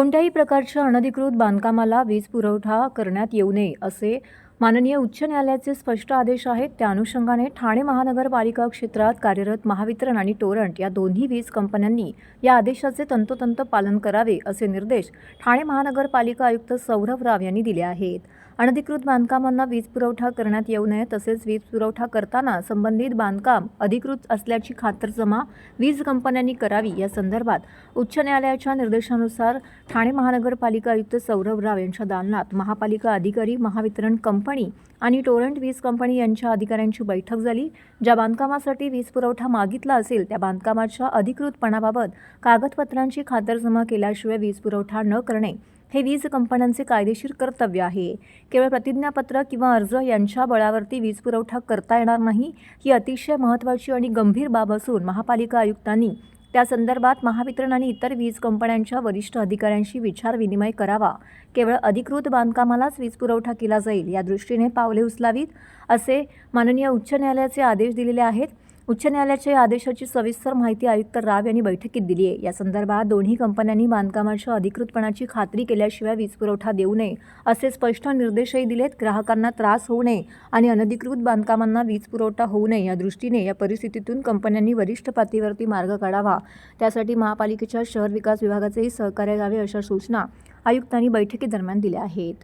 कोणत्याही प्रकारच्या अनधिकृत बांधकामाला वीज पुरवठा करण्यात येऊ नये असे माननीय उच्च न्यायालयाचे स्पष्ट आदेश आहेत. त्या अनुषंगाने ठाणे महानगरपालिका क्षेत्रात कार्यरत महावितरण आणि टोरंट या दोन्ही वीज कंपन्यांनी या आदेशाचे तंतोतंत पालन करावे असे निर्देश ठाणे महानगरपालिका आयुक्त सौरभ राव यांनी दिले आहेत. अनधिकृत बांधकामांना वीज पुरवठा करण्यात येऊ नये तसेच वीज पुरवठा करताना संबंधित बांधकाम अधिकृत असल्याची खातरजमा वीज कंपन्यांनी करावी या संदर्भात उच्च न्यायालयाच्या निर्देशानुसार ठाणे महानगरपालिका आयुक्त सौरभ राव यांच्या दालनात महापालिका अधिकारी महावितरण कंपनी आणि टोरंट वीज कंपनी यांच्या अधिकाऱ्यांची बैठक झाली. ज्या बांधकामासाठी वीज पुरवठा मागितला असेल त्या बांधकामाच्या अधिकृतपणाबाबत कागदपत्रांची खातरजमा केल्याशिवाय वीज पुरवठा न करणे हे वीज कंपन्यांचे कायदेशीर कर्तव्य आहे. केवळ प्रतिज्ञापत्र किंवा अर्ज यांच्या बळावरती वीज पुरवठा करता येणार नाही ही अतिशय महत्त्वाची आणि गंभीर बाब असून महापालिका आयुक्तांनी त्या संदर्भात महावितरण आणि इतर वीज कंपन्यांच्या वरिष्ठ अधिकाऱ्यांशी विचारविनिमय करावा. केवळ अधिकृत बांधकामालाच वीज पुरवठा केला जाईल या दृष्टीने पावले उचलावीत असे माननीय उच्च न्यायालयाचे आदेश दिलेले आहेत. उच्च न्यायालयाच्या या आदेशाची सविस्तर माहिती आयुक्त राव यांनी बैठकीत दिली आहे. या संदर्भात दोन्ही कंपन्यांनी बांधकामाच्या अधिकृतपणाची खात्री केल्याशिवाय वीज पुरवठा देऊ नये असे स्पष्ट निर्देशही दिलेत. ग्राहकांना त्रास होऊ नये आणि अनधिकृत बांधकामांना वीज पुरवठा होऊ नये या दृष्टीने या परिस्थितीतून कंपन्यांनी वरिष्ठ पातळीवरती मार्ग काढावा. त्यासाठी महापालिकेच्या शहर विकास विभागाचेही सहकार्य घ्यावे अशा सूचना आयुक्तांनी बैठकीदरम्यान दिल्या आहेत.